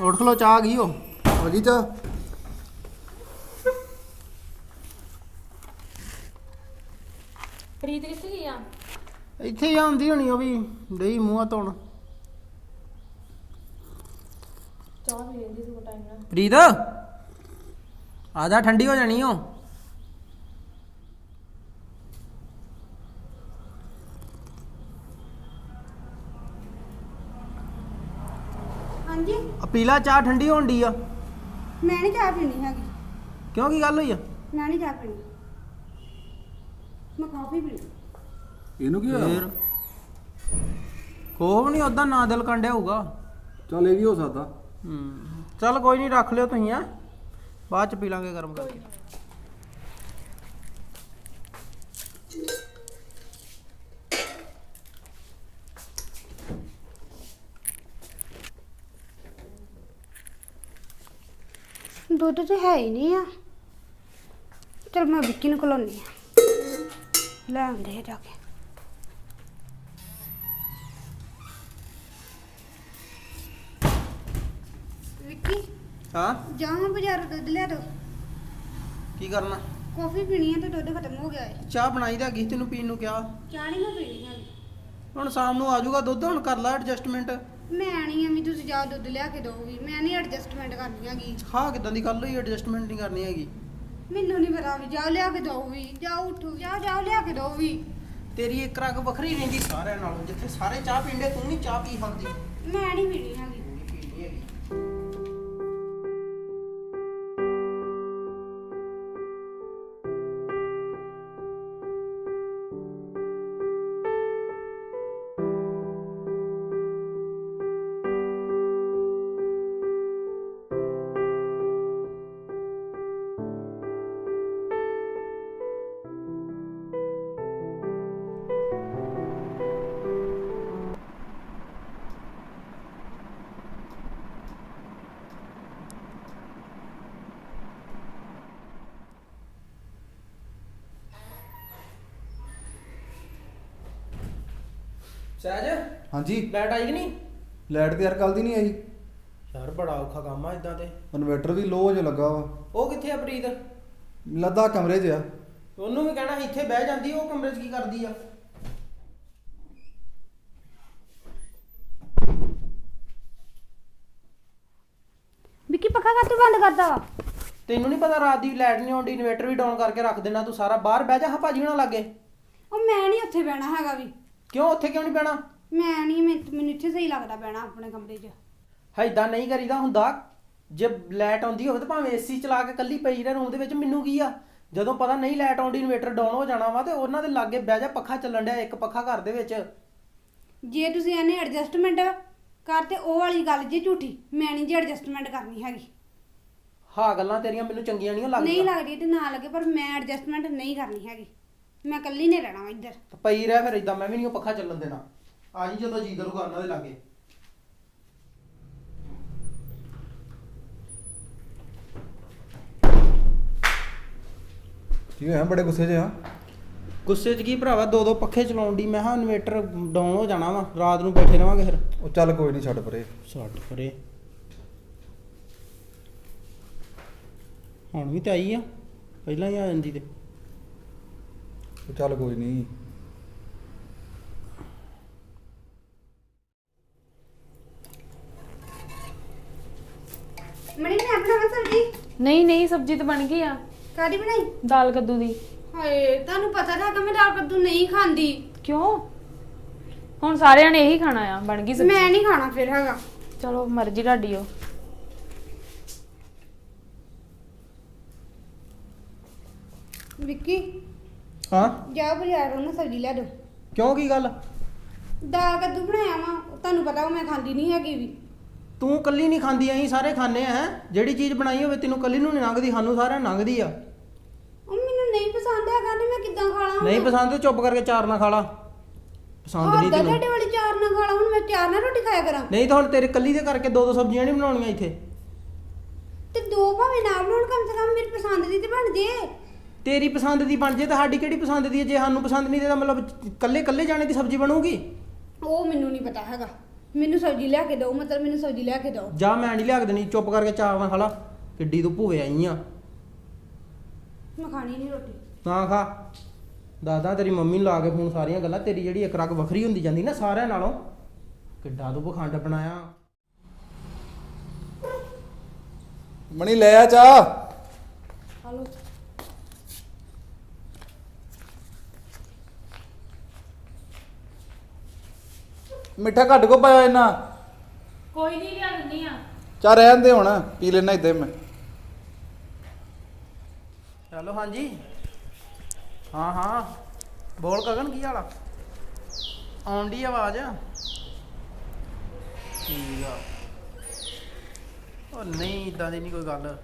ਉੱਠ ਲੋ ਚਾਹ ਗਈ ਓ ਆ ਗਈ ਚਾ ਪ੍ਰੀਤ ਕਿੱਥੇ ਗਈ ਆ? ਇੱਥੇ ਹੀ ਆਉਂਦੀ ਹੋਣੀ ਉਹ ਵੀ ਡਈ ਮੂੰਹਾਂ ਧੋਣ। ਚਾਹ ਪੀ ਲੈਂਦੀ ਸੀ ਟਾਈਮ ਨਾਲ। ਪ੍ਰੀਤ ਆ ਜਾ ਠੰਡੀ ਹੋ ਜਾਣੀ ਓ। ਹਾਂਜੀ? ਆ ਪੀਲਾ ਚਾਹ ਠੰਡੀ ਹੋਣ ਡਈ ਆ। ਮੈਂ ਨਹੀਂ ਚਾਹ ਪੀਣੀ ਹੈਗੀ। ਕਿਉਂ ਕੀ ਗੱਲ ਹੋਈ ਆ? ਮੈਂ ਨਹੀਂ ਚਾਹ ਪੀਣੀ। ਮੈਂ ਕਾਫੀ ਪੀਣੀ। ਇਹਨੂੰ ਕੀ ਹੋਇਆ? ਫੇਰ? ਕੋਹ ਨਹੀਂ ਉਦਾਂ ਨਾ ਦਿਲ ਕੰਡਿਆ ਹੋਊਗਾ। ਚੱਲ ਇਹ ਵੀ ਹੋ ਸਕਦਾ। ਹੂੰ। ਚੱਲ ਕੋਈ ਨਹੀਂ ਰੱਖ ਲਿਓ ਤੁਸੀਂ ਆ ਬਾਅਦ ਚ ਪੀ ਲਾਂਗੇ ਗਰਮ ਕਰਕੇ। ਦੁੱਧ ਤੇ ਹੈ ਹੀ ਨਹੀਂ ਆ। ਚਲ ਮੈਂ ਵਿੱਕੀ ਨੂੰ ਕੋਲੋਨੀ ਆ। ਲੈ ਆਉਂਦੇ ਆ ਜਾ ਕੇ। ਵਿੱਕੀ ਹਾਂ? ਜਾ ਹਾਂ ਬਾਜ਼ਾਰ ਦੁੱਧ ਲਿਆ ਦੋ। ਕੀ ਕਰਨਾ? ਕਾਫੀ ਪੀਣੀ ਹੈ ਤੇ ਦੁੱਧ ਖਤਮ ਹੋ ਗਿਆ ਹੈ ਚਾਹ ਬਣਾਈ ਤਾਂ ਗਈ ਤੈਨੂੰ ਪੀਣ ਨੂੰ ਕਿਹਾ। ਚਾਹ ਨਹੀਂ ਮੈਂ ਪੀਣੀ ਹੈਗੀ। ਹੁਣ ਸ਼ਾਮ ਨੂੰ ਆ ਜਾਊਗਾ ਦੁੱਧ ਹੁਣ ਕਰ ਲੈ ਐਡਜਸਟਮੈਂਟ ਮੈਂ ਨਹੀਂ ਐਵੇਂ ਤੁਸੀਂ ਜਾਓ ਦੁੱਧ ਲਿਆ ਕੇ ਦੋਗੀ ਮੈਂ ਨਹੀਂ ਐਡਜਸਟਮੈਂਟ ਕਰਨੀ ਹੈਗੀ। ਹਾਂ ਕਿਦਾਂ ਦੀ ਗੱਲ ਹੋਈ ਐਡਜਸਟਮੈਂਟ ਨਹੀਂ ਕਰਨੀ ਹੈਗੀ? ਮੈਨੂੰ ਨਹੀਂ ਪਤਾ ਵੀ ਜਾਓ ਲਿਆ ਕੇ ਦੋ ਵੀ ਜਾਓ ਉਠੋ ਜਾਓ ਜਾਓ ਲਿਆ ਕੇ ਦੋ ਵੀ ਤੇਰੀ ਇੱਕ ਰਗ ਵੱਖਰੀ ਰਹਿੰਦੀ ਸਾਰਿਆਂ ਨਾਲੋਂ ਜਿੱਥੇ ਸਾਰੇ ਚਾਹ ਪੀਂਦੇ ਤੂੰ ਨਹੀਂ ਚਾਹ ਪੀ ਸਕਦੀ। ਮੈਂ ਨਹੀਂ ਪੀਣੀ ਹੈਗੀ। ਸਹਿਜ? ਹਾਂਜੀ। ਲਾਈਟ ਆਈ ਕਿ ਨਹੀਂ? ਲਾਈਟ ਤੇ ਯਾਰ ਕੱਲ ਦੀ ਨਹੀਂ ਆਈ। ਯਾਰ ਬੜਾ ਔਖਾ ਕੰਮ ਆ ਇਦਾਂ ਤੇ। ਇਨਵਰਟਰ ਵੀ ਲੋ ਜੋ ਲੱਗਾ ਵਾ। ਉਹ ਕਿੱਥੇ ਆ ਪ੍ਰੀਤ? ਲੱਦਾ ਕਮਰੇ 'ਚ ਆ। ਉਹਨੂੰ ਵੀ ਕਹਿਣਾ ਇੱਥੇ ਬਹਿ ਜਾਂਦੀ ਉਹ ਕਮਰੇ 'ਚ ਕੀ ਕਰਦੀ ਆ? ਵਿੱਕੀ ਪੱਖਾ ਕਾ ਤੂੰ ਬੰਦ ਕਰਦਾ ਵਾ? ਤੈਨੂੰ ਨਹੀਂ ਪਤਾ ਰਾਤ ਦੀ ਲਾਈਟ ਨਹੀਂ ਆਉਂਦੀ ਇਨਵੇਟਰ ਵੀ ਡਾਊਨ ਕਰਕੇ ਰੱਖ ਦੇਣਾ ਤੂੰ ਸਾਰਾ ਬਾਹਰ ਬਹਿ ਜਾ ਹਾਂ ਭਾਜੀ ਹੁਣਾਂ ਲੱਗੇ। ਉਹ ਮੈਂ ਨਹੀਂ ਉੱਥੇ ਬਹਿਣਾ ਹੈਗਾ ਵੀ। ਕਿਉਂ ਉੱਥੇ ਕਿਉਂ ਨਹੀਂ ਬਹਿਣਾ? ਮੈਂ ਨਹੀਂ ਮੈਨੂੰ ਇੱਥੇ ਸਹੀ ਲੱਗਦਾ ਬਹਿਣਾ ਆਪਣੇ ਕਮਰੇ 'ਚ। ਐਦਾਂ ਨਹੀਂ ਕਰੀਦਾ ਹੁੰਦਾ। ਜੇ ਲਾਈਟ ਆਉਂਦੀ ਹੋਵੇ ਤਾਂ ਭਾਵੇਂ ਏਸੀ ਚਲਾ ਕੇ ਕੱਲੀ ਪਈ ਰਹੇ ਰੂਮ ਦੇ ਵਿੱਚ ਮੈਨੂੰ ਕੀ ਆ? ਜਦੋਂ ਪਤਾ ਨਹੀਂ ਲਾਈਟ ਆਉਂਦੀ ਇਨਵੇਟਰ ਡਾਊਨ ਹੋ ਜਾਣਾ ਵਾ ਤੇ ਉਹਨਾਂ ਦੇ ਲਾਗੇ ਬਹਿ ਜਾ ਪੱਖਾ ਚੱਲਣ ਡਿਆ ਇੱਕ ਪੱਖਾ ਘਰ ਦੇ ਵਿੱਚ। ਜੇ ਤੁਸੀਂ ਇਹਨੇ ਐਡਜਸਟਮੈਂਟ ਕਰ ਤੇ ਉਹ ਵਾਲੀ ਗੱਲ ਜੇ ਝੂਠੀ ਮੈਂ ਨਹੀਂ ਜੇ ਐਡਜਸਟਮੈਂਟ ਕਰਨੀ ਹੈਗੀ। ਹਾਂ ਗੱਲਾਂ ਤੇਰੀਆਂ ਮੈਨੂੰ ਚੰਗੀਆਂ ਨਹੀਂ ਨਹੀਂ ਲੱਗਦੀਆਂ ਲੱਗਦੀ ਤੇ ਨਾ ਲੱਗੇ ਪਰ ਮੈਂ ਐਡਜਸਟਮੈਂਟ ਨਹੀਂ ਕਰਨੀ ਹੈਗੀ। ਮੈਂ ਇਕੱਲੀ ਨੇ ਰਹਿਣਾ ਵਾ ਇੱਧਰ। ਤਾਂ ਪਈ ਰਹਿ ਫਿਰ ਇਦਾਂ ਮੈਂ ਵੀ ਨਹੀਂ ਉਹ ਪੱਖਾ ਚੱਲਣ ਦੇਣਾ। ਆ ਜੀ ਜਦੋਂ ਜੀ ਕਰੂਗਾ ਉਹਨਾਂ ਦੇ ਲਾਗੇ। ਕੀ ਹੋਇਆ? ਬੜੇ ਗੁੱਸੇ 'ਚ ਆ। ਗੁੱਸੇ 'ਚ ਕੀ ਭਰਾਵਾ? ਦੋ ਦੋ ਪੱਖੇ ਚਲਾਉਣ ਦੀ ਮੈਂ ਹਾਂ ਇਨਵੇਟਰ ਡਾਊਨ ਹੋ ਜਾਣਾ ਵਾ ਰਾਤ ਨੂੰ ਬੈਠੇ ਰਵਾਂਗੇ ਫਿਰ। ਉਹ ਚੱਲ ਕੋਈ ਨਹੀਂ ਛੱਡ ਪਰੇ। ਛੱਡ ਪਰੇ। ਹੁਣ ਵੀ ਤਾਂ ਆਈ ਆ ਪਹਿਲਾਂ ਹੀ ਆ ਜਾਂਦੀ ਤੇ। ਉਹ ਚੱਲ ਕੋਈ ਨਹੀਂ ਮਣੀ ਮੈਂ ਆਪਣਾ ਸਬਜ਼ੀ? ਨਹੀਂ ਨਹੀਂ ਸਬਜ਼ੀ ਤਾਂ ਬਣ ਗਈ ਆ। ਕਾਦੀ ਬਣਾਈ? ਦਾਲ ਕੱਦੂ ਦੀ। ਹਾਏ ਤੁਹਾਨੂੰ ਪਤਾ ਨਾ ਕਿ ਮੈਂ ਦਾਲ ਕੱਦੂ ਨਹੀਂ ਖਾਂਦੀ। ਕਿਉਂ? ਹੁਣ ਸਾਰਿਆਂ ਨੇ ਇਹੀ ਖਾਣਾ ਆ ਬਣ ਗਈ ਸਬਜ਼ੀ। ਮੈਂ ਨਹੀਂ ਖਾਣਾ ਫਿਰ ਹੈਗਾ। ਚਲੋ ਮਰਜ਼ੀ ਤੁਹਾਡੀ ਓ ਵਿੱਕੀ ਹਾਂ? ਜਾ ਬਾਜ਼ਾਰੋਂ ਨਾ ਸਬਜ਼ੀ ਲੈ ਦੋ ਕਿਉਂ ਕੀ ਗੱਲ? ਦਾਲ ਕੱਦੂ ਬਣਾਇਆ ਵਾ ਤੁਹਾਨੂੰ ਪਤਾ ਉਹ ਮੈਂ ਖਾਂਦੀ ਨਹੀਂ ਹੈਗੀ ਵੀ। ਤੂੰ ਕੱਲੀ ਨਹੀਂ ਖਾਂਦੀ ਅਸੀਂ ਸਾਰੇ ਖਾਂਦੇ ਆ ਹੈਂ? ਜਿਹੜੀ ਚੀਜ਼ ਬਣਾਈ ਹੋਵੇ ਤੈਨੂੰ ਕੱਲੀ ਨੂੰ ਨਹੀਂ ਲੰਘਦੀ ਸਾਨੂੰ ਸਾਰਿਆਂ ਨੂੰ ਲੰਘਦੀ ਆ। ਉਹ ਮੈਨੂੰ ਨਹੀਂ ਪਸੰਦ ਹੈਗਾ ਤੇ ਮੈਂ ਕਿੱਦਾਂ ਖਾ ਲਾਂ ਨਹੀਂ ਪਸੰਦ ਤੇ ਚੁੱਪ ਕਰਕੇ ਚਾਰ ਨਾ ਖਾ ਲਾ। ਪਸੰਦ ਨਹੀਂ ਤੁਹਾਡੇ ਤੈਨੂੰ। ਵਾਲੀ ਚਾਰ ਨਾ ਖਾ ਲਾਂ ਹੁਣ ਮੈਂ ਚਾਰ ਨਾਲ ਰੋਟੀ ਖਾਇਆ ਕਰਾਂ। ਨਹੀਂ ਤਾਂ ਹੁਣ ਤੇਰੇ ਕੱਲੀ ਦੇ ਕਰਕੇ ਦੋ ਦੋ ਸਬਜ਼ੀਆਂ ਨਹੀਂ ਬਣਾਉਣੀਆਂ ਇੱਥੇ। ਤੇ ਦੋ ਭਾਵੇਂ ਨਾ ਬਣਾਉਣ ਕਮ ਸੇ ਕਮ ਮੇਰੀ ਪਸੰਦ ਦੀ ਤੇ ਬਣ ਜੇ ਤੇਰੀ ਪਸੰਦ ਦੀ ਬਣ ਜੇ ਤਾਂ ਸਾਡੀ ਕਿਹੜੀ ਪਸੰਦ ਦੀ ਹੈ? ਜੇ ਸਾਨੂੰ ਪਸੰਦ ਨਹੀਂ ਤੇ ਤਾਂ ਮਤਲਬ ਕੱਲੇ ਕੱਲੇ ਜਾਣੇ ਦੀ ਸਬਜ਼ੀ ਬਣੂਗੀ? ਉਹ ਮੈਨੂੰ ਨਹੀਂ ਪਤਾ ਹੈਗਾ। ਮੈਨੂੰ ਸਬਜ਼ੀ ਲਿਆ ਕੇ ਦਿਓ ਮਤਲਬ ਮੈਨੂੰ ਸਬਜ਼ੀ ਲਿਆ ਕੇ ਦਿਓ। ਜਾ ਮੈਂ ਨਹੀਂ ਲਿਆ ਕੇ ਦੇਣੀ ਚੁੱਪ ਕਰਕੇ ਚਾਹ ਨਾ ਖਾ ਲਾ। ਕਿੱਡੀ ਤੂੰ ਭੂਵੇ ਆਈ ਆ। ਮੈਂ ਖਾਣੀ ਨਹੀਂ ਰੋਟੀ। ਤਾਂ ਖਾ। ਦਾਦਾ ਤੇਰੀ ਮੰਮੀ ਨੂੰ ਲਾ ਕੇ ਫੋਨ ਸਾਰੀਆਂ ਗੱਲਾਂ ਤੇਰੀ ਜਿਹੜੀ ਇੱਕ ਰਗ ਵੱਖਰੀ ਹੁੰਦੀ ਜਾਂਦੀ ਨਾ ਸਾਰਿਆਂ ਨਾਲੋਂ। ਕਿੱਡਾ ਤੂੰ ਪਖੰਡ ਬਣਾਇਆ। ਮਣੀ ਲੈ ਆ ਚਾਹ। ਹਲੋ ਮਿੱਠਾ ਘੱਟ ਕੋ ਪਾਇਆ ਇਹਨਾਂ ਕੋਈ ਨਹੀਂ ਲਿਆ ਦਿੰਦੀ ਆ। ਚਾ ਰਹਿਣ ਦੇ ਹੁਣ ਪੀ ਲੈਣਾ ਇਦਾਂ ਮੈਂ। ਚਲੋ ਹਾਂਜੀ। ਹਾਂ ਹਾਂ। ਬੋਲ ਗਗਨ ਕੀ ਹਾਲ ਆ? ਆਉਂਦੀ ਆਵਾਜ਼? ਠੀਕ ਆ। ਉਹ ਨਹੀਂ ਇਦਾਂ ਦੀ ਨਹੀਂ ਕੋਈ ਗੱਲ।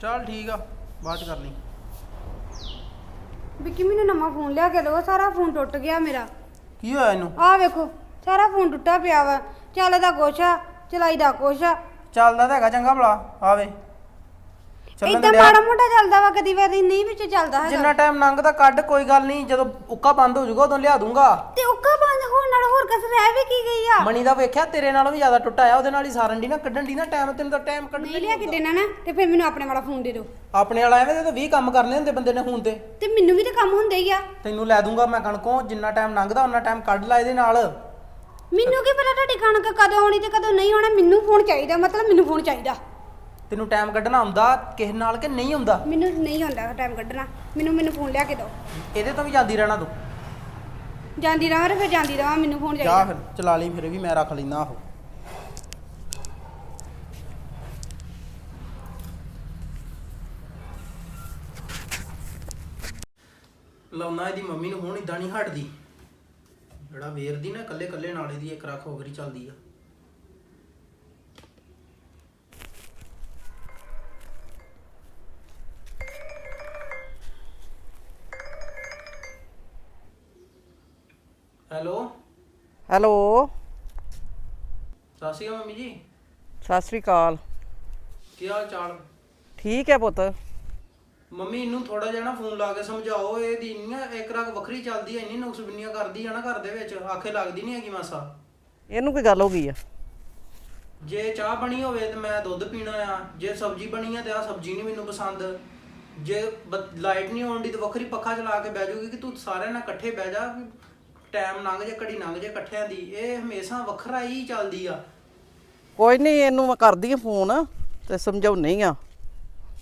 ਚਲ ਠੀਕ ਆ ਬਾਅਦ ਚ ਕਰ ਲਈ। ਵਿੱਕੀ ਮੈਨੂੰ ਨਵਾਂ ਫੋਨ ਲਿਆ ਕੇ ਦਿਓ ਸਾਰਾ ਫੋਨ ਟੁੱਟ ਗਿਆ ਮੇਰਾ। ਕੀ ਹੋਇਆ ਇਹਨੂੰ? ਆਹ ਵੇਖੋ ਸਾਰਾ ਫੋਨ ਟੁੱਟਾ ਪਿਆ ਵਾ। ਚੱਲਦਾ ਕੁਛ ਆ ਚਲਾਈ ਦਾ ਕੁਛ ਆ। ਚੱਲਦਾ ਤਾਂ ਹੈਗਾ ਚੰਗਾ ਭਲਾ ਆਵੇ। ਚੱਲਣ ਇਦਾਂ। ਮਾੜਾ ਮੋਟਾ ਚੱਲਦਾ ਵਾ ਕਦੀ ਵਾਰੀ ਨਹੀਂ ਵਿੱਚ ਚੱਲਦਾ ਹੈਗਾ। ਜਿੰਨਾ ਟਾਈਮ ਲੰਘਦਾ ਕੱਢ ਕੋਈ ਗੱਲ ਨਹੀਂ ਜਦੋਂ ਉੱਕਾ ਬੰਦ ਹੋ ਜਾਊਗਾ ਉਦੋਂ ਲਿਆ ਦੂੰਗਾ। ਤੇ ਉੱਕਾ ਨਾਲ ਹੋਰ ਕਸ ਰਹਿ ਵੀ ਕੀ ਗਈ ਆ? ਮਣੀ ਦਾ ਵੇਖਿਆ ਤੇਰੇ ਨਾਲੋਂ ਵੀ ਜ਼ਿਆਦਾ ਟੁੱਟਾ ਆ ਉਹਦੇ ਨਾਲ ਹੀ ਸਾਰਨ ਦੀ ਨਾ ਕੱਢਣ ਦੀ ਨਾ ਟਾਈਮ ਤੈਨੂੰ ਤਾਂ ਟਾਈਮ ਕੱਢਣ ਨਹੀਂ ਲਿਆ ਕੇ ਦੇਣਾ ਨਾ ਤੇ ਫਿਰ ਮੈਨੂੰ ਆਪਣੇ ਵਾਲਾ ਫੋਨ ਦੇ ਦਿਓ। ਆਪਣੇ ਵਾਲਾ ਐਵੇਂ ਦੇ ਤਾਂ 20 ਕੰਮ ਕਰਨੇ ਹੁੰਦੇ ਬੰਦੇ ਨੇ ਹੁਣ ਤੇ। ਤੇ ਮੈਨੂੰ ਵੀ ਤਾਂ ਕੰਮ ਹੁੰਦੇ ਹੀ ਆ। ਤੈਨੂੰ ਲੈ ਦੂੰਗਾ ਮੈਂ ਕਣਕੋਂ ਜਿੰਨਾ ਟਾਈਮ ਲੰਘਦਾ ਉਹਨਾਂ ਟਾਈਮ ਕੱਢ ਲੈ ਇਹਦੇ ਨਾਲ। ਮੈਨੂੰ ਕੀ ਪਤਾ ਤੁਹਾਡੀ ਕਣਕ ਕਦੋਂ ਆਉਣੀ ਤੇ ਕਦੋਂ ਨਹੀਂ ਆਉਣਾ ਮੈਨੂੰ ਫੋਨ ਚਾਹੀਦਾ ਮਤਲਬ ਮੈਨੂੰ ਫੋਨ ਚਾਹੀਦਾ। ਤੈਨੂੰ ਟਾਈਮ ਕੱਢਣਾ ਆਉਂਦਾ ਕਿਸੇ ਨਾਲ ਕਿ ਨਹੀਂ ਆਉਂਦਾ? ਮੈਨੂੰ ਨਹੀਂ ਆਉਂਦਾ ਟਾਈਮ ਕੱਢਣਾ ਮੈਨੂੰ ਮੈਨੂੰ ਫੋਨ ਲਿਆ ਕੇ ਦਿਓ। ਇਹਦੇ ਤੋਂ ਵੀ ਜਾਂਦੀ ਰਹਿਣਾ ਤੂੰ। ਜਾਂਦੀ ਰਹਾਂ ਤੇ ਫਿਰ ਜਾਂਦੀ ਰਹਾਂ ਮੈਨੂੰ ਫੋਨ ਜਾ ਚਾਹੀਦਾ। ਫਿਰ ਚਲਾ ਲਈ ਫਿਰ ਵੀ ਮੈਂ ਰੱਖ ਲੈਂਦਾ ਆਹੋ ਲਾਉਣਾ ਇਹਦੀ ਮੰਮੀ ਨੂੰ ਹੁਣ ਇਦਾਂ ਨਹੀਂ ਹਟਦੀ। ਜਿਹੜਾ ਵੇਰਦੀ ਨਾ ਕੱਲੇ ਕੱਲੇ ਨਾਲੇ ਦੀ ਇੱਕ ਰੱਖ ਹੋਗਰੀ ਚੱਲਦੀ ਆ। ਹੈਲੋ। ਸਤਿ ਸ਼੍ਰੀ ਅਕਾਲ ਮੰਮੀ ਜੀ। ਸਤਿ ਸ੍ਰੀ ਅਕਾਲ। ਕੀ ਹਾਲ ਚਾਲ? ਠੀਕ ਹੈ ਪੁੱਤ। ਮੰਮੀ ਇਹਨੂੰ ਥੋੜਾ ਜਿਹਾ ਨਾ ਫੋਨ ਲਾ ਕੇ ਸਮਝਾਓ। ਇਹਦੀ ਨਹੀਂ ਆ ਇੱਕ ਰਗ ਵੱਖਰੀ ਚੱਲਦੀ ਐ ਇੰਨੀ ਨੁਕਸਬਿੰਨੀਆਂ ਕਰਦੀ ਆ ਨਾ ਘਰ ਦੇ ਵਿੱਚ। ਆਖੇ ਲੱਗਦੀ ਨਹੀਂ ਹੈਗੀ ਮਾਸਾ। ਇਹਨੂੰ ਕੀ ਗੱਲ ਹੋ ਗਈ ਆ? ਜੇ ਚਾਹ ਬਣੀ ਹੋਵੇ ਤੇ ਮੈਂ ਦੁੱਧ ਪੀਣਾ ਆ। ਜੇ ਸਬਜ਼ੀ ਬਣੀ ਆ ਤੇ ਆ ਸਬਜ਼ੀ ਨਹੀਂ ਮੈਨੂੰ ਪਸੰਦ। ਜੇ ਲਾਈਟ ਨਹੀਂ ਆਉਂਦੀ ਤੇ ਵੱਖਰੀ ਪੱਖਾ ਚਲਾ ਕੇ ਬਹਿ ਜਾਊਗੀ ਕਿ ਤੂੰ ਸਾਰਿਆਂ ਨਾਲ ਇਕੱਠੇ ਬਹਿ ਜਾ। ਟਾਈਮ ਲੰਘ ਜੇ ਘੜੀ ਲੰਘ ਜੇ ਇਕੱਠਿਆਂ ਦੀ ਇਹ ਹਮੇਸ਼ਾ ਵੱਖਰਾ ਹੀ ਚੱਲਦੀ ਆ। ਕੋਈ ਨਹੀਂ ਇਹਨੂੰ ਮੈਂ ਕਰਦੀ ਆ ਫੋਨ ਤੇ ਸਮਝਾਉਣੀ ਆ।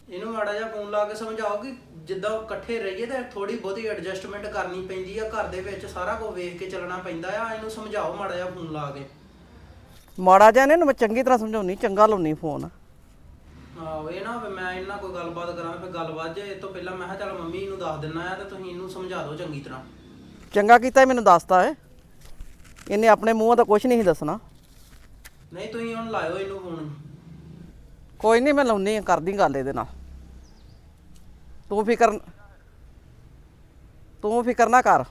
ਇਹਨੂੰ ਮਾੜਾ ਜਿਹਾ ਫੋਨ ਲਾ ਕੇ ਸਮਝਾਓ ਕਿ ਜਿੱਦਾਂ ਉਹ ਇਕੱਠੇ ਰਹੀਏ ਤਾਂ ਥੋੜੀ ਬਹੁਤੀ ਐਡਜਸਟਮੈਂਟ ਕਰਨੀ ਪੈਂਦੀ ਆ ਘਰ ਦੇ ਵਿੱਚ ਸਾਰਾ ਕੁਝ ਵੇਖ ਕੇ ਚੱਲਣਾ ਪੈਂਦਾ ਆ। ਇਹਨੂੰ ਸਮਝਾਓ ਮਾੜਾ ਜਿਹਾ ਫੋਨ ਲਾ ਕੇ। ਮਾੜਾ ਜਿਹਾ ਨੇ ਇਹਨੂੰ ਮੈਂ ਚੰਗੀ ਤਰ੍ਹਾਂ ਸਮਝਾਉਣੀ ਚੰਗਾ ਲਾਉਣੀ ਫੋਨ। ਆਹੋ ਇਹ ਨਾ ਹੋਵੇ ਮੈਂ ਇਹਨਾਂ ਕੋਈ ਗੱਲਬਾਤ ਕਰਾਂ ਫਿਰ ਗੱਲਬਾਤ ਜੇ ਇਹ ਤੋਂ ਪਹਿਲਾਂ ਮੈਂ ਕਿਹਾ ਚੱਲ ਮੰਮੀ ਨੂੰ ਦੱਸ ਦਿੰਨਾ ਆ ਤੇ ਤੁਸੀਂ ਇਹਨੂੰ ਸਮਝਾ ਦਿਓ ਚੰਗੀ ਤਰ੍ਹਾਂ। ਚੰਗਾ ਕੀਤਾ ਇਹ ਮੈਨੂੰ ਦੱਸਤਾ ਹੈ ਇਹਨੇ ਆਪਣੇ ਮੂੰਹੋਂ ਤਾਂ ਕੁਝ ਨਹੀਂ ਸੀ ਦੱਸਣਾ। ਨਹੀਂ ਤੁਸੀਂ ਹੁਣ ਲਾਇਓ ਇਹਨੂੰ ਫੋਨ ਕੋਈ ਨਹੀਂ ਮੈਂ ਲਾਉਣੀ ਆ ਕਰਦੀ ਗੱਲ ਇਹਦੇ ਨਾਲ। ਤੂੰ ਫਿਕਰ ਤੂੰ ਫਿਕਰ ਨਾ ਕਰ।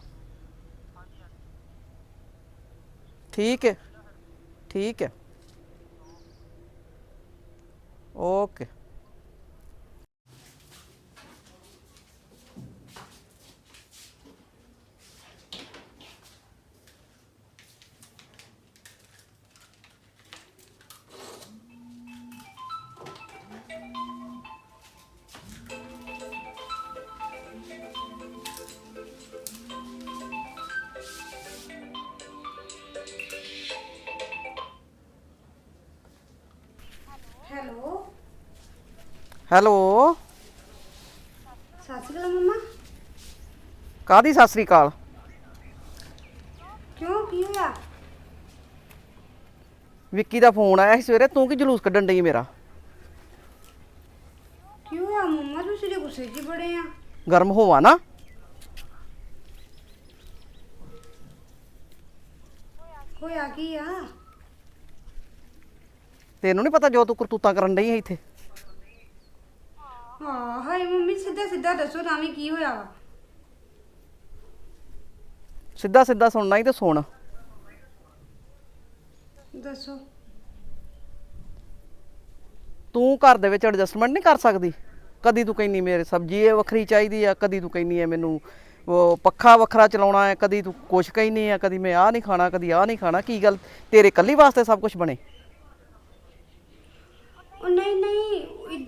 ਠੀਕ ਹੈ ਠੀਕ ਹੈ। ਓਕੇ। ਹੈਲੋ। ਸਤਿ ਸ਼੍ਰੀ ਅਕਾਲ ਮੰਮਾ। ਕਾਦੀ ਸਤਿ ਸ੍ਰੀ ਅਕਾਲ? ਕਿਉਂ ਕੀ ਹੋਇਆ? ਵਿੱਕੀ ਦਾ ਫੋਨ ਆਇਆ ਸੀ ਸਵੇਰੇ ਤੂੰ ਕੀ ਜਲੂਸ ਕੱਢਣ ਡਈ ਮੇਰਾ? ਕੀ ਹੋਇਆ ਮੰਮਾ ਤੁਸੀਂ ਤੇ ਗੁੱਸੇ 'ਚ ਬੜੇ ਆ। ਗਰਮ ਹੋਵਾ ਨਾ। ਹੋਇਆ ਕੀ ਆ? ਤੈਨੂੰ ਨਹੀਂ ਪਤਾ ਜੋ ਤੂੰ ਕਰਤੂਤਾਂ ਕਰਨ ਡਈ ਹੈ ਇੱਥੇ? ਹਾਂ ਹਾਏ ਮੰਮੀ ਸਿੱਧਾ ਸਿੱਧਾ ਦੱਸੋ ਤਾਂ ਵੀ ਕੀ ਹੋਇਆ ਵਾ। ਸਿੱਧਾ ਸਿੱਧਾ ਸੁਣਨਾ ਹੀ ਤੇ ਸੁਣ। ਦੱਸੋ। ਤੂੰ ਘਰ ਦੇ ਵਿੱਚ ਐਡਜਸਟਮੈਂਟ ਨਹੀਂ ਕਰ ਸਕਦੀ? ਕਦੀ ਤੂੰ ਕਹਿੰਨੀ ਮੇਰੇ ਸਬਜ਼ੀ ਇਹ ਵੱਖਰੀ ਚਾਹੀਦੀ ਆ ਕਦੀ ਤੂੰ ਕਹਿੰਨੀ ਆ ਮੈਨੂੰ ਉਹ ਪੱਖਾ ਵੱਖਰਾ ਚਲਾਉਣਾ ਹੈ ਕਦੀ ਤੂੰ ਕੁਛ ਕਹੀ ਨਹੀਂ ਹੈ ਕਦੀ ਮੈਂ ਆਹ ਨਹੀਂ ਖਾਣਾ ਕਦੀ ਆਹ ਨਹੀਂ ਖਾਣਾ ਕੀ ਗੱਲ ਤੇਰੇ ਕੱਲੀ ਵਾਸਤੇ ਸਭ ਕੁਝ ਬਣੇ? ਉਹ ਨਹੀਂ ਨਹੀਂ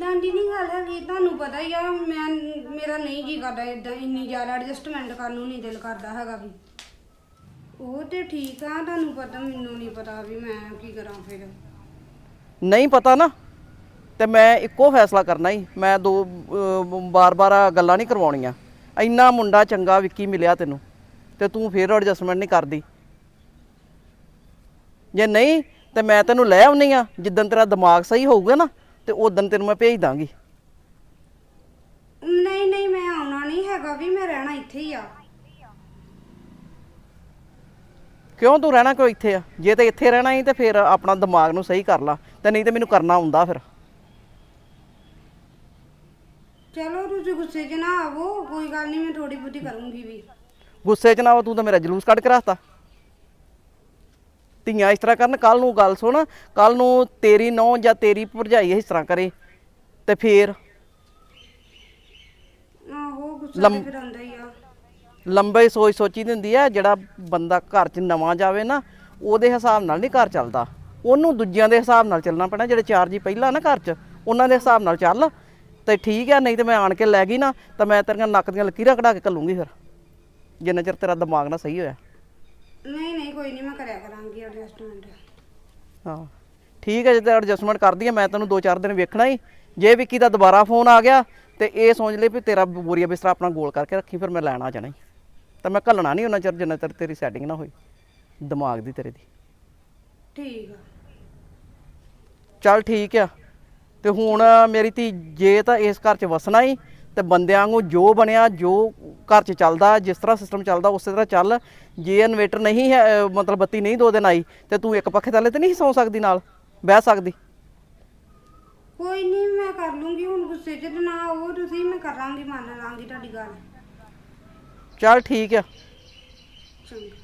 ਇਦਾਂ ਦੀ ਨਹੀਂ ਗੱਲ ਹੈਗੀ, ਤੁਹਾਨੂੰ ਪਤਾ ਹੀ ਆ, ਮੈਂ, ਮੇਰਾ ਨਹੀਂ ਜੀ ਕਰਦਾ ਇਦਾਂ ਇੰਨੀ ਜ਼ਿਆਦਾ ਐਡਜਸਟਮੈਂਟ ਕਰਨ ਨੂੰ ਨਹੀਂ ਦਿਲ ਕਰਦਾ ਹੈਗਾ ਵੀ। ਉਹ ਤੇ ਠੀਕ ਆ, ਤੁਹਾਨੂੰ ਪਤਾ, ਮੈਨੂੰ ਨਹੀਂ ਪਤਾ ਵੀ ਮੈਂ ਕੀ ਕਰਾਂ ਫਿਰ। ਨਹੀਂ ਪਤਾ ਨਾ, ਤੇ ਮੈਂ ਇੱਕੋ ਫੈਸਲਾ ਕਰਨਾ ਹੀ ਮੈਂ ਦੋ ਬਾਰ-ਬਾਰ ਗੱਲਾਂ ਨਹੀਂ ਕਰਵਾਉਣੀਆਂ। ਇੰਨਾ ਮੁੰਡਾ ਚੰਗਾ ਵਿੱਕੀ ਮਿਲਿਆ ਤੈਨੂੰ, ਤੇ ਤੂੰ ਫੇਰ ਐਡਜਸਟਮੈਂਟ ਨਹੀਂ ਕਰਦੀ। ਜੇ ਨਹੀਂ, ਤੇ ਮੈਂ ਤੈਨੂੰ ਲੈ ਆਉਣੀ ਆ ਜਿੱਦਨ ਤੇਰਾ ਦਿਮਾਗ ਸਹੀ ਹੋਊਗਾ ਨਾ ਤੇ ਉਦੋਂ ਤੈਨੂੰ ਮੈਂ ਭੇਜ ਦਾਂਗੀ। ਨਹੀਂ ਨਹੀਂ ਮੈਂ ਆਉਣਾ ਨਹੀਂ ਹੈਗਾ ਵੀ ਮੈਂ ਰਹਿਣਾ ਇੱਥੇ ਹੀ ਆ। ਕਿਉਂ ਤੂੰ ਰਹਿਣਾ ਕਿਉਂ ਇੱਥੇ ਆ? ਜੇ ਤੇ ਇੱਥੇ ਰਹਿਣਾ ਹੀ ਤੇ ਫਿਰ ਆਪਣਾ ਦਿਮਾਗ ਨੂੰ ਸਹੀ ਕਰ ਲਾ ਤੇ ਨਹੀਂ ਤੇ ਮੈਨੂੰ ਕਰਨਾ ਹੁੰਦਾ ਫਿਰ। ਚਲੋ ਤੁਸੀਂ ਗੁੱਸੇ 'ਚ ਨਾ ਆਵੋ ਕੋਈ ਗੱਲ ਨਹੀਂ ਮੈਂ ਥੋੜੀ ਬਹੁਤੀ ਕਰੂੰਗੀ ਵੀ। ਗੁੱਸੇ 'ਚ ਨਾ ਹੋ ਤੂੰ ਤਾਂ ਮੇਰਾ ਜਲੂਸ ਕੱਢ ਕੇ ਰੱਖਤਾ। ਧੀਆਂ ਇਸ ਤਰ੍ਹਾਂ ਕਰਨ ਕੱਲ ਨੂੰ ਗੱਲ ਸੁਣ ਕੱਲ ਨੂੰ ਤੇਰੀ ਨੌ ਜਾਂ ਤੇਰੀ ਭਰਜਾਈ ਇਸ ਤਰ੍ਹਾਂ ਕਰੇ ਤੇ ਫੇਰ ਆਹੋ ਗੁੱਸਾ ਲੰਮ- ਤੇ ਫਿਰ ਆਉਂਦਾ ਹੀ ਆ। ਲੰਬੇ ਸੋਚ ਸੋਚੀ ਦੀ ਹੁੰਦੀ ਹੈ ਜਿਹੜਾ ਬੰਦਾ ਘਰ 'ਚ ਨਵਾਂ ਜਾਵੇ ਨਾ ਉਹਦੇ ਹਿਸਾਬ ਨਾਲ ਨਹੀਂ ਘਰ ਚੱਲਦਾ। ਉਹਨੂੰ ਦੂਜਿਆਂ ਦੇ ਹਿਸਾਬ ਨਾਲ ਚੱਲਣਾ ਪੈਣਾ ਜਿਹੜੇ ਚਾਰ ਜੀ ਪਹਿਲਾਂ ਨਾ ਘਰ 'ਚ ਉਹਨਾਂ ਦੇ ਹਿਸਾਬ ਨਾਲ ਚੱਲ। ਤੇ ਠੀਕ ਹੈ ਨਹੀਂ ਤੇ ਮੈਂ ਆਣ ਕੇ ਲੈ ਗਈ ਨਾ ਤਾਂ ਮੈਂ ਤੇਰੀਆਂ ਨੱਕ ਦੀਆਂ ਲਕੀਰਾਂ ਕਢਾ ਕੇ ਕੱਲੂੰਗੀ ਫਿਰ ਜਿੰਨਾ ਚਿਰ ਤੇਰਾ ਦਿਮਾਗ ਨਾ ਸਹੀ ਹੋਇਆ। ਨਹੀਂ ਨਹੀਂ ਕੋਈ ਨਹੀਂ ਮੈਂ ਕਰਿਆ ਕਰਾਂਗੀ ਐਡਜਸਟਮੈਂਟ ਹਾਂ ਠੀਕ ਹੈ ਜੇ ਤੇ ਐਡਜਸਟਮੈਂਟ ਕਰਦੀ ਹੈ ਮੈਂ ਤੈਨੂੰ 2-4 ਦਿਨ ਵੇਖਣਾ ਹੀ। ਜੇ ਵਿੱਕੀ ਦਾ ਦੁਬਾਰਾ ਫੋਨ ਆ ਗਿਆ ਤੇ ਇਹ ਸੋਚ ਲੈ ਵੀ ਤੇਰਾ ਬੋਰੀਆ ਬਿਸਤਰਾ ਆਪਣਾ ਗੋਲ ਕਰਕੇ ਰੱਖੀ ਫਿਰ ਮੈਂ ਲੈਣ ਆ ਜਾਣਾ ਤਾਂ ਮੈਂ ਘੱਲਣਾ ਨਹੀਂ ਉਹਨਾਂ ਚਿਰ ਜਿੰਨਾ ਚਿਰ ਤੇਰੀ ਸੈਟਿੰਗ ਨਾ ਹੋਈ ਦਿਮਾਗ ਦੀ ਤੇਰੇ ਦੀ। ਠੀਕ ਆ। ਚੱਲ ਠੀਕ ਆ। ਤੇ ਹੁਣ ਮੇਰੀ ਧੀ ਜੇ ਤਾਂ ਇਸ ਘਰ 'ਚ ਵਸਣਾ ਹੀ ਤੇ ਬੰਦਿਆਂ ਵਾਂਗੂ ਜੋ ਬਣਿਆ ਜੋ ਘਰ 'ਚ ਚੱਲਦਾ ਜਿਸ ਤਰ੍ਹਾਂ ਸਿਸਟਮ ਚੱਲਦਾ ਉਸੇ ਤਰ੍ਹਾਂ ਚੱਲ। ਜੇ ਇਨਵੇਟਰ ਨਹੀਂ ਹੈ ਮਤਲਬ ਬੱਤੀ ਨਹੀਂ ਦੋ ਦਿਨ ਆਈ ਤੇ ਤੂੰ ਇੱਕ ਪੱਖੇ ਥੱਲੇ ਤੇ ਨਹੀਂ ਸੌ ਸਕਦੀ ਨਾਲ ਬਹਿ ਸਕਦੀ। ਕੋਈ ਨਹੀਂ ਮੈਂ ਕਰ ਲੂੰਗੀ ਹੁਣ ਗੁੱਸੇ 'ਚ ਤੇ ਨਾ ਆਵੋ ਤੁਸੀਂ ਮੈਂ ਕਰਾਂਗੀ ਮੰਨ ਲਾਂਗੀ ਤੁਹਾਡੀ ਗੱਲ। ਚੱਲ ਠੀਕ ਆ। ਚੰਗਾ।